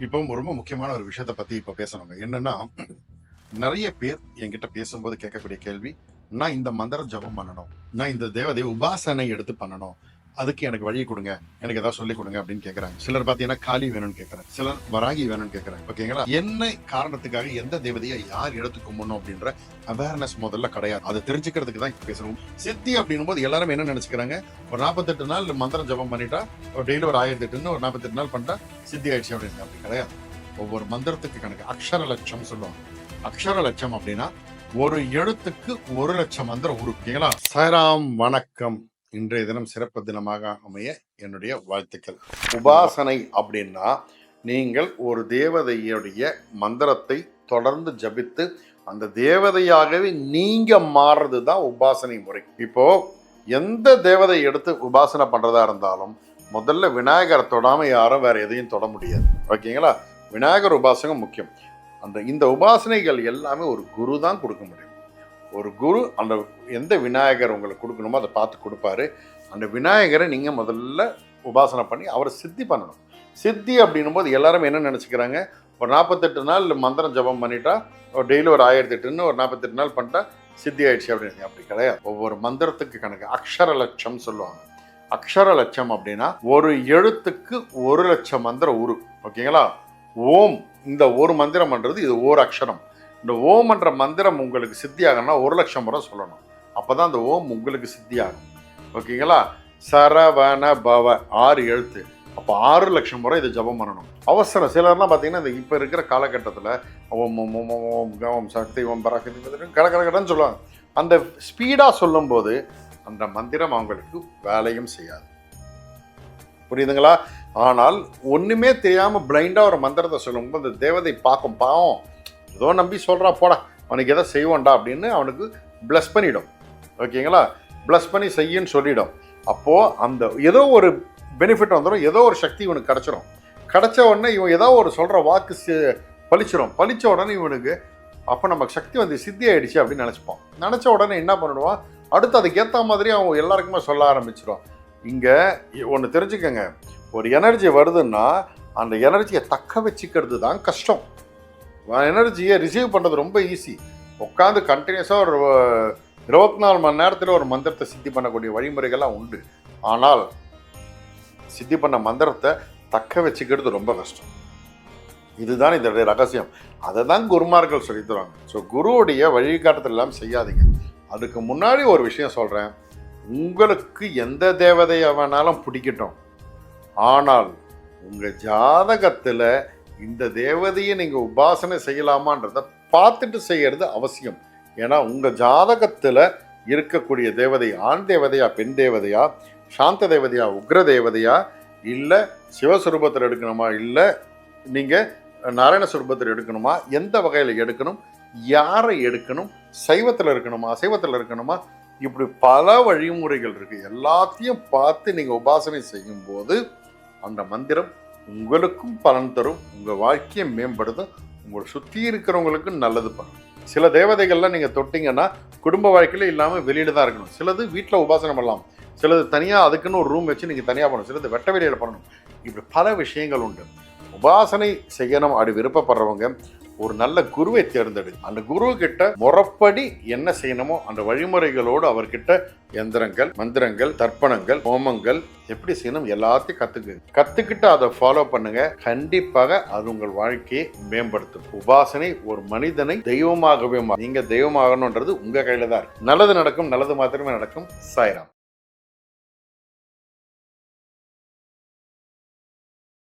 இப்போ ரொம்ப முக்கியமான ஒரு விஷயத்தை பத்தி இப்ப பேசணுங்க. என்னன்னா நிறைய பேர் என்கிட்ட பேசும்போது கேட்கக்கூடிய கேள்வி நான் இந்த மந்திர ஜபம் பண்ணணும். நான் இந்த தேவதை உபாசனை எடுத்து பண்ணணும். அதுக்கு எனக்கு வழி கொடுங்க. எனக்கு ஏதாவது சொல்லி கொடுங்க அப்படின்னு கேக்குறாங்க. சிலர் பாத்தீங்கன்னா காளி வேணும்னு கேக்குறாங்க. சிலர் வராகி வேணும்னு கேக்குறாங்க. ஓகேங்களா? என்ன காரணத்துக்காக எந்த தேவதையை யார் எடுத்து கும்பிடணும் அப்படின்ற அவேர்னஸ் முதல்ல கிடையாது. அதை தெரிஞ்சுக்கிறதுக்கு தான் இப்ப பேசுறோம். சித்தி அப்படின்னும் போது எல்லாரும் என்ன நினைச்சுக்கிறாங்க? ஒரு நாற்பத்தெட்டு நாள் மந்திரம் ஜபம் பண்ணிட்டா ஒரு டெய்லி ஒரு ஆயிரத்தி எட்டுன்னு ஒரு நாற்பத்தெட்டு நாள் பண்ணிட்டா சித்தி ஆயிடுச்சு அப்படின்னு அப்படி கிடையாது. ஒவ்வொரு மந்திரத்துக்கு கணக்கு. அக்ஷர லட்சம் சொல்லுவாங்க. அக்ஷர லட்சம் அப்படின்னா ஒரு எழுத்துக்கு ஒரு லட்சம் மந்திரம் உருப்பீங்களா சாய்ராம் வணக்கம். இன்றைய தினம் சிறப்பு தினமாக அமைய என்னுடைய வாழ்த்துக்கள். உபாசனை அப்படின்னா நீங்கள் ஒரு தேவதையுடைய மந்திரத்தை தொடர்ந்து ஜபித்து அந்த தேவதையாகவே நீங்க மாறுறது தான் உபாசனை முறை. இப்போ எந்த தேவதை எடுத்து உபாசனை பண்றதா இருந்தாலும் முதல்ல விநாயகரை தொடாம யாரும் வேற எதையும் தொட முடியாது. ஓகேங்களா? விநாயகர் உபாசகம் முக்கியம். அந்த இந்த உபாசனைகள் எல்லாமே ஒரு குரு தான் கொடுக்க முடியும். ஒரு குரு அந்த எந்த விநாயகர் உங்களுக்கு கொடுக்கணுமோ அதை பார்த்து கொடுப்பாரு. அந்த விநாயகரை நீங்கள் முதல்ல உபாசனை பண்ணி அவரை சித்தி பண்ணணும். சித்தி அப்படின்னும் போது எல்லாரும் என்ன நினச்சிக்கிறாங்க? ஒரு நாற்பத்தெட்டு நாள் மந்திரம் ஜபம் பண்ணிட்டா ஒரு டெய்லி ஒரு ஆயிரத்தி எட்டுன்னு ஒரு நாற்பத்தெட்டு நாள் பண்ணிட்டா சித்தி ஆயிடுச்சு அப்படின்னு. அப்படி கிடையாது. ஒவ்வொரு மந்திரத்துக்கு கணக்கு. அக்ஷர லட்சம் சொல்லுவாங்க. அக்ஷர லட்சம் அப்படின்னா ஒரு எழுத்துக்கு ஒரு லட்சம் மந்திரம் உரு. ஓகேங்களா? ஓம். இந்த ஒரு மந்திரம் பண்ணுறது இது ஓர் அக்ஷரம். இந்த ஓம்ன்ற மந்திரம் உங்களுக்கு சித்தியாகணும்னா ஒரு லட்சம் முறை சொல்லணும். அப்போ தான் அந்த ஓம் உங்களுக்கு சித்தியாகும். ஓகேங்களா? சரவண பவ ஆறு எழுத்து. அப்போ ஆறு லட்சம் முறை இதை ஜபம் பண்ணணும். அவசரம். சிலர்லாம் பார்த்தீங்கன்னா இந்த இப்போ இருக்கிற காலகட்டத்தில் ஓம் ஓம் ஓம் ஓம் ஓம் ஓம் சக்தி ஓம் பராசக்தி கட சொல்லுவாங்க. அந்த ஸ்பீடாக சொல்லும்போது அந்த மந்திரம் அவங்களுக்கு வேலையும் செய்யாது. புரியுதுங்களா? ஆனால் ஒன்றுமே தெரியாமல் பிளைண்டாக ஒரு மந்திரத்தை சொல்லும்போது அந்த தேவதை பார்க்கும் பாவம் ஏதோ நம்பி சொல்கிறா போடா அவனுக்கு எதை செய்வோண்டா? அப்படின்னு அவனுக்கு ப்ளஸ் பண்ணிடும். ஓகேங்களா? ப்ளஸ் பண்ணி செய்யுன்னு சொல்லிடும். அப்போது அந்த ஏதோ ஒரு பெனிஃபிட் வந்துடும் ஏதோ ஒரு சக்தி இவனுக்கு கிடச்சிரும். கிடைச்ச உடனே இவன் ஏதோ ஒரு சொல்கிற வாக்கு சி- பழித்த பலிச்ச உடனே இவனுக்கு அப்போ நமக்கு சக்தி வந்து சித்தி ஆகிடுச்சு அப்படின்னு நினச்சிப்பான். நினச்ச உடனே என்ன பண்ணிடுவான் அடுத்து அதுக்கு ஏற்ற மாதிரி அவன் எல்லாருக்குமே சொல்ல ஆரம்பிச்சிடும் இங்கே ஒன்று தெரிஞ்சுக்கங்க. ஒரு எனர்ஜி வருதுன்னா அந்த எனர்ஜியை தக்க வச்சுக்கிறது தான் கஷ்டம். எனர்ஜியை ரிசீவ் பண்ணுறது ரொம்ப ஈஸி உட்காந்து கண்டினியூஸாக ஒரு இருபத்தி நாலு மணி நேரத்தில் ஒரு மந்திரத்தை சித்தி பண்ணக்கூடிய வழிமுறைகள்லாம் உண்டு. ஆனால் சித்தி பண்ண மந்திரத்தை தக்க வச்சுக்கிறது ரொம்ப கஷ்டம். இதுதான் இதோடைய ரகசியம். அதை தான் குருமார்கள் சொல்லித் தருவாங்க ஸோ குருவுடைய வழிகாட்டத்தில் எல்லாம் செய்யாதீங்க. அதுக்கு முன்னாடி ஒரு விஷயம் சொல்கிறேன் உங்களுக்கு எந்த தேவதையை வேணாலும் பிடிக்கட்டும். ஆனால் உங்கள் ஜாதகத்தில் இந்த தேவதையை நீங்கள் உபாசனை செய்யலாமான்றத பார்த்துட்டு செய்கிறது அவசியம். ஏன்னா உங்கள் ஜாதகத்தில் இருக்கக்கூடிய தேவதை ஆண் தேவதையா பெண் தேவதையா சாந்த தேவதையா உக்ர தேவதையா இல்லை சிவஸ்வரூபத்தில் எடுக்கணுமா இல்லை நீங்கள் நாராயண சுரூபத்தில் எடுக்கணுமா எந்த வகையில் எடுக்கணும் யாரை எடுக்கணும் சைவத்தில் இருக்கணுமா அசைவத்தில் இருக்கணுமா இப்படி பல வழிமுறைகள் இருக்குது எல்லாத்தையும் பார்த்து நீங்கள் உபாசனை செய்யும்போது அந்த மந்திரம் உங்களுக்கும் பலன் தரும் உங்கள் வாழ்க்கையை மேம்படுத்தும் உங்களை சுற்றி இருக்கிறவங்களுக்கு நல்லது பண்ணும். சில தேவதைகள்லாம் நீங்கள் தொட்டிங்கன்னா குடும்ப வாழ்க்கையில் இல்லாமல் வெளியில் தான் இருக்கணும். சிலது வீட்டில் உபாசனை பண்ணலாம். சிலது தனியாக அதுக்குன்னு ஒரு ரூம் வச்சு நீங்கள் தனியாக பண்ணணும். சிலது வெட்ட வெளியில் பண்ணணும். இப்படி பல விஷயங்கள் உண்டு. உபாசனை செய்யணும். அப்படி விருப்பப்படுறவங்க ஒரு நல்ல குருவை தேர்ந்தெடு. அந்த குரு கிட்ட முறப்படி என்ன செய்யணுமோ அந்த வழிமுறைகளோடு அவர்கிட்ட எந்திரங்கள் மந்திரங்கள் தர்ப்பணங்கள் ஹோமங்கள் எப்படி செய்யணும் எல்லாத்தையும் கத்துக்கு கத்துக்கிட்டு அதை ஃபாலோ பண்ணுங்க. கண்டிப்பாக அது உங்கள் வாழ்க்கையை மேம்படுத்தும். உபாசனை ஒரு மனிதனை தெய்வமாகவே மா- நீங்க தெய்வமாகணுன்றது உங்க கையில தான் இருக்கு. நல்லது நடக்கும் நல்லது மாத்திரமே நடக்கும். சாய்ராம்.